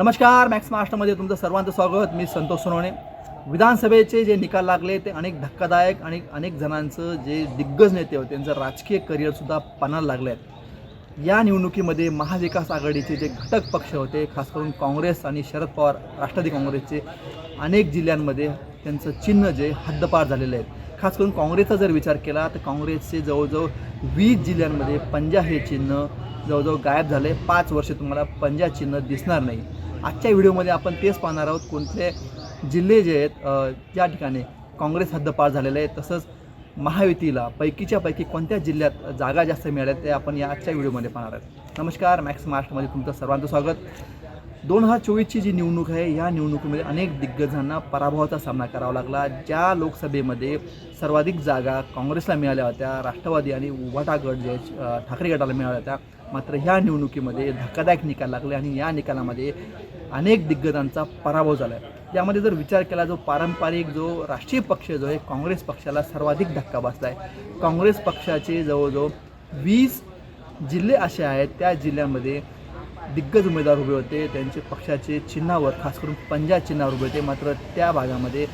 नमस्कार मॅक्स महाराष्ट्रामध्ये तुमचं सर्वांचं स्वागत. मी संतोष सोनवणे. विधानसभेचे जे निकाल लागले ते अनेक धक्कादायक आणि अनेक जणांचं जे दिग्गज नेते होते त्यांचं राजकीय करिअरसुद्धा पणाला लागले आहेत. या निवडणुकीमध्ये महाविकास आघाडीचे जे घटक पक्ष होते खास करून काँग्रेस आणि शरद पवार राष्ट्रवादी काँग्रेसचे अनेक जिल्ह्यांमध्ये त्यांचं चिन्ह जे हद्दपार झालेलं आहे. खास करून काँग्रेसचा जर विचार केला तर काँग्रेसचे जवळजवळ वीस जिल्ह्यांमध्ये पंजा हे चिन्ह जवळजवळ गायब झाले पाच वर्ष तुम्हाला पंजा चिन्ह दिसणार नाही. आजच्या व्हिडिओमध्ये आपण तेच पाहणार आहोत कोणते जिल्हे जे आहेत त्या ज्या ठिकाणी काँग्रेस हद्दपार झालेले आहे तसंच महायुतीला पैकीच्या पैकी कोणत्या जिल्ह्यात जागा जास्त मिळाल्या ते आपण या आजच्या व्हिडिओमध्ये पाहणार आहोत. नमस्कार मॅक्स महाराष्ट्रमध्ये तुमचं सर्वांचं स्वागत. दोन हजार चोवीसची जी निवडणूक आहे या निवडणुकीमध्ये अनेक दिग्गजांना पराभवाचा सामना करावा लागला. ज्या लोकसभेमध्ये सर्वाधिक जागा काँग्रेसला मिळाल्या होत्या राष्ट्रवादी आणि उभाटा गट जे ठाकरे गटाला मिळाल्या होत्या मात्र ह्या निवडणुकीमध्ये धक्कादायक निकाल लागले आणि या निकालामध्ये अनेक दिग्गजांचा पराभव झाला. आहे यामध्ये जर विचार केला जो पारंपरिक जो राष्ट्रीय पक्ष जो आहे काँग्रेस पक्षाला सर्वाधिक धक्का बसला आहे काँग्रेस पक्षाचे जवळजवळ वीस जिल्हे असे आहेत त्या जिल्ह्यामध्ये दिग्गज उमेदवार उभे होते. त्यांचे पक्षाचे चिन्हावर खास करून पंजा चिन्हावर उभे होते. मात्र त्या भागामध्ये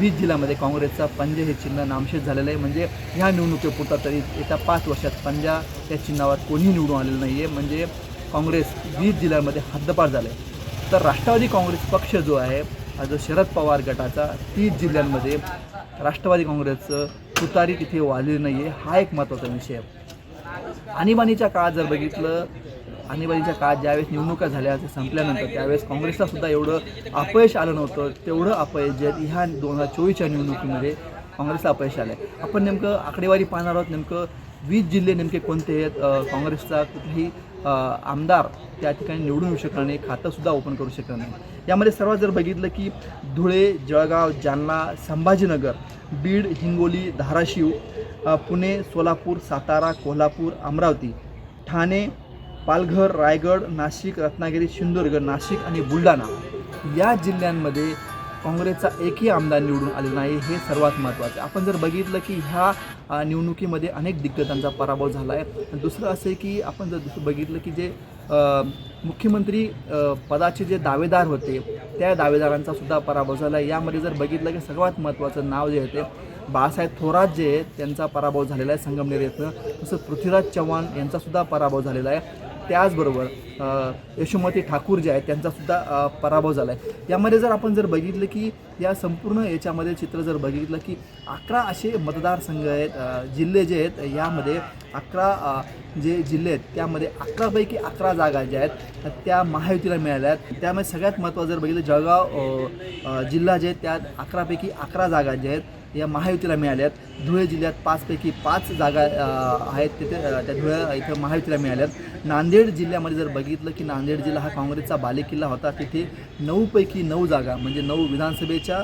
वीस जिल्ह्यामध्ये काँग्रेसचा पंजे हे चिन्ह नामशेष झालेलं आहे. म्हणजे ह्या निवडणुकीपुरता तरी येत्या पाच वर्षात पंजा या चिन्हावर कोणीही निवडून आलेलं नाही आहे म्हणजे काँग्रेस वीस जिल्ह्यांमध्ये हद्दपार झालं आहे तर राष्ट्रवादी काँग्रेस पक्ष जो आहे हा जो शरद पवार गटाचा तीस जिल्ह्यांमध्ये राष्ट्रवादी काँग्रेसचं तुतारी तिथे वाजली नाही आहे हा एक महत्त्वाचा विषय आहे. आणीबाणीच्या काळात जर बघितलं आणीबाणीच्या काळात ज्यावेळेस निवडणुका झाल्या ते संपल्यानंतर त्यावेळेस काँग्रेसला सुद्धा एवढं अपयश आलं नव्हतं तेवढं अपयश जे ह्या दोन हजार चोवीसच्या निवडणुकीमध्ये काँग्रेसला अपयश आलं आहे आपण नेमकं आकडेवारी पाहणार आहोत नेमकं वीस जिल्हे नेमके कोणते आहेत? काँग्रेसचा कुठेही आमदार त्या ठिकाणी निवडून येऊ शकणार नाही खातंसुद्धा ओपन करू शकणार नाही. यामध्ये सर्वात जर बघितलं की धुळे जळगाव जालना संभाजीनगर बीड हिंगोली धाराशिव पुणे सोलापूर सातारा कोल्हापूर अमरावती ठाणे पालघर रायगड नाशिक रत्नागिरी सिंधुदुर्ग नाशिक आणि बुलढाणा या जिल्ह्यांमध्ये काँग्रेसचा एकही आमदार निवडून आलेला नाही हे सर्वात महत्त्वाचं आहे. आपण जर बघितलं की ह्या निवडणुकीमध्ये अनेक दिग्गजांचा पराभव झाला आहे. आणि दुसरं असं आहे की आपण जर दुसरं बघितलं की जे मुख्यमंत्री पदाचे जे दावेदार होते त्या दावेदारांचा सुद्धा पराभव झाला आहे. यामध्ये जर बघितलं की सर्वात महत्त्वाचं नाव जे आहे ते बाळासाहेब थोरात जे आहेत त्यांचा पराभव झालेला आहे संगमनेर येथं तसंच पृथ्वीराज चव्हाण यांचासुद्धा पराभव झालेला आहे. त्याचबरोबर यशोमती ठाकूर जे आहेत त्यांचासुद्धा पराभव झाला आहे यामध्ये जर आपण जर बघितलं की या संपूर्ण याच्यामध्ये चित्र जर बघितलं की अकरा असे मतदारसंघ आहेत जिल्हे जे आहेत यामध्ये अकरा जे जिल्हे आहेत त्यामध्ये अकरापैकी अकरा जागा ज्या आहेत त्या महायुतीला मिळाल्या आहेत. त्यामध्ये सगळ्यात महत्त्वाचं जर बघितलं जळगाव जिल्हा जे आहेत त्यात अकरापैकी अकरा जागा ज्या आहेत या महायुतीला मिळाल्या आहेत धुळे जिल्ह्यात पाचपैकी पाच जागा आहेत तिथे त्या धुळे इथं महायुतीला मिळाल्या आहेत नांदेड जिल्ह्यामध्ये जर बघितलं की नांदेड जिल्हा हा काँग्रेसचा बालेकिल्ला होता तिथे नऊपैकी नऊ जागा म्हणजे नऊ विधानसभेच्या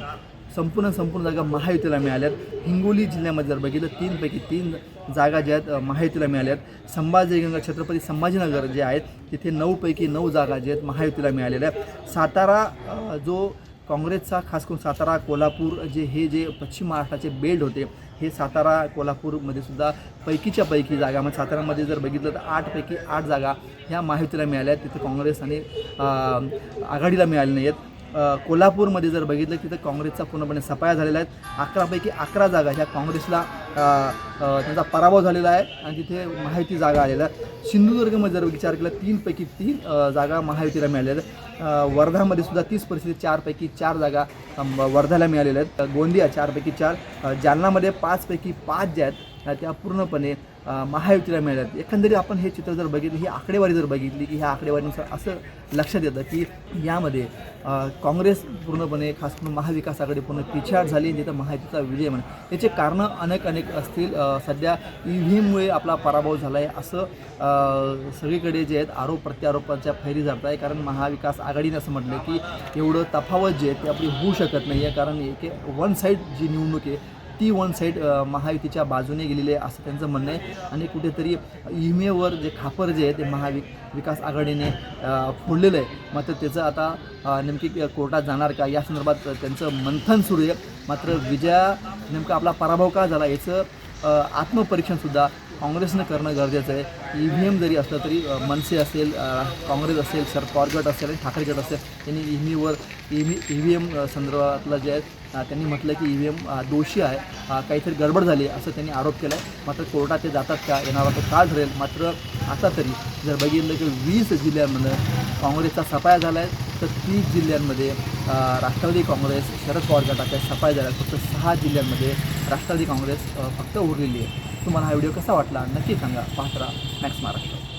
संपूर्ण संपूर्ण जागा महायुतीला मिळाल्यात. हिंगोली जिल्ह्यामध्ये जर बघितलं तीनपैकी तीन जागा ज्या आहेत महायुतीला मिळाल्यात. संभाजी संभाजीनगर छत्रपती संभाजीनगर जे आहेत तिथे नऊपैकी नऊ जागा ज्या आहेत महायुतीला मिळालेल्या आहेत. सातारा जो काँग्रेसचा खास करून सातारा कोल्हापूर जे हे जे पश्चिम महाराष्ट्राचे बेल्ट होते हे सातारा कोल्हापूरमध्ये सुद्धा पैकीच्या पैकी जागा म्हणजे सातारामध्ये जर बघितलं तर आठपैकी आठ जागा ह्या महायुतीला मिळाल्या आहेत. तिथे काँग्रेस आणि आघाडीला मिळाले नाही आहेत कोल्हापूरमध्ये जर बघितलं तिथं काँग्रेसचा पूर्णपणे सफाया झालेला आहे. अकरापैकी अकरा जागा ह्या काँग्रेसला त्यांचा पराभव झालेला आहे आणि तिथे महायुती जागा आलेल्या आहेत. सिंधुदुर्गमध्ये जर विचार केला तीनपैकी तीन जागा महायुतीला मिळालेल्या आहेत. वर्धामध्ये सुद्धा तीस परिस्थिती चारपैकी चार जागा वर्धाला मिळालेल्या आहेत. गोंदिया चारपैकी चार जालनामध्ये पाचपैकी पाच ज्या आहेत त्या पूर्णपणे महायुतीला मिळाल्या एकंदरीत आपण हे चित्र जर बघितलं ही आकडेवारी जर बघितली की ह्या आकडेवारीनुसार असं लक्षात येतं की यामध्ये काँग्रेस पूर्णपणे खास करून महाविकास आघाडी पूर्ण पिछाड झाली आणि महायुतीचा विजय म्हणा याचे कारणं अनेक अनेक असतील. सध्या ई व्ही एममुळे आपला पराभव झाला आहे असं सगळीकडे जे आहेत आरोप प्रत्यारोपांच्या फैरी जात आहे कारण महाविकास आघाडीने असं म्हटलं की एवढं तफावत जे आहे ते आपली होऊ शकत नाही आहे कारण एक वन साईड जी निवडणूक आहे ती वन साईड महायुतीच्या बाजूने गेलेली आहे असं त्यांचं म्हणणं आहे. आणि कुठेतरी इमेवर जे खापर जे आहे ते महावि विकास आघाडीने फोडलेलं आहे. मात्र त्याचं आता नेमकी कोर्टात जाणार का? या संदर्भात त्यांचं मंथन सुरू आहे. मात्र विजया नेमका आपला पराभव का झाला याचं आत्मपरीक्षणसुद्धा काँग्रेसनं करणं गरजेचं आहे. ई व्ही एम जरी असलं तरी मनसे असेल काँग्रेस असेल शरद पवार गट असेल आणि ठाकरे गट असेल त्यांनी ई व्हीवर E V E V M संदर्भातलं जे आहे त्यांनी म्हटलं की ई व्ही एम दोषी आहे. काहीतरी गडबड झाली असं त्यांनी आरोप केला आहे मात्र कोर्टात ते जातात का येणारा तो का ठरेल. मात्र आता तरी जर बघितलं की वीस जिल्ह्यांमध्ये काँग्रेसचा सफाया झाला आहे तर तीस जिल्ह्यांमध्ये राष्ट्रवादी काँग्रेस शरद पवार गटाच्या सफाया झाल्या फक्त सहा जिल्ह्यांमध्ये राष्ट्रवादी काँग्रेस फक्त उरलेली आहे. तुम्हाला हा व्हिडिओ कसा वाटला नक्की सांगा. पाहत राहा मॅक्स महाराष्ट्र